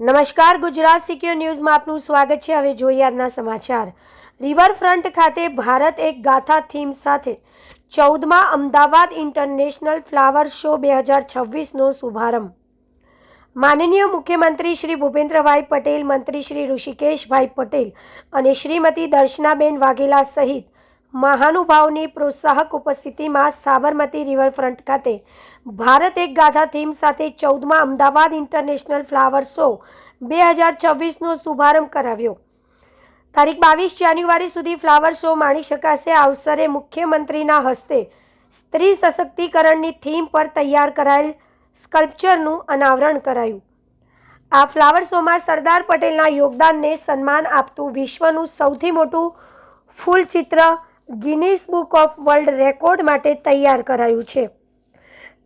નમસ્કાર, ગુજરાત સિક્યોર ન્યૂઝમાં આપનું સ્વાગત છે. હવે જોઈએ આજના સમાચાર. રિવરફ્રન્ટ ખાતે ભારત એક ગાથા થીમ સાથે ચૌદમાં અમદાવાદ ઇન્ટરનેશનલ ફ્લાવર શો બે હજાર છવ્વીસનો શુભારંભ. માનનીય મુખ્યમંત્રી શ્રી ભૂપેન્દ્રભાઈ પટેલ, મંત્રી શ્રી ઋષિકેશભાઈ પટેલ અને શ્રીમતી દર્શનાબેન વાઘેલા સહિત મહાનુભાવની પ્રોત્સાહક ઉપસ્થિતિમાં સાબરમતી રિવરફ્રન્ટ ખાતે ભારત એક ગાથા થીમ સાથે ચૌદમાં અમદાવાદ ઇન્ટરનેશનલ ફ્લાવર શો બે હજાર છવ્વીસનો શુભારંભ કરાવ્યો. તારીખ બાવીસ જાન્યુઆરી સુધી ફ્લાવર શો માણી શકાશે. આ અવસરે મુખ્યમંત્રીના હસ્તે સ્ત્રી સશક્તિકરણની થીમ પર તૈયાર કરાયેલ સ્કલ્પચરનું અનાવરણ કરાયું. આ ફ્લાવર શોમાં સરદાર પટેલના યોગદાનને સન્માન આપતું વિશ્વનું સૌથી મોટું ફૂલ ચિત્ર Guinness book of world record માટે તૈયાર કરાયું છે.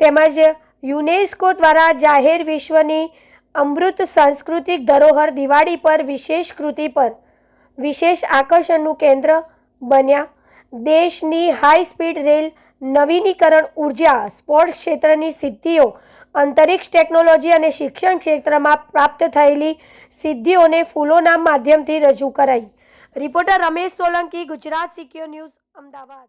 તેમજ યુનેસ્કો દ્વારા જાહેર વિશ્વની અમૃત સાંસ્કૃતિક ધરોહર દિવાળી પર વિશેષ કૃતિ પર વિશેષ આકર્ષણનું કેન્દ્ર બન્યા. દેશની હાઈ સ્પીડ રેલ નવીનીકરણ ઊર્જા સ્પોર્ટ્સ ક્ષેત્રની સિદ્ધિઓ, અંતરિક્ષ ટેકનોલોજી અને શિક્ષણ ક્ષેત્રમાં પ્રાપ્ત થયેલી સિદ્ધિઓને ફૂલોના માધ્યમથી રજૂ કરાઈ. Reporter Ramesh Solanki Gujarat secure news Ahmedabad.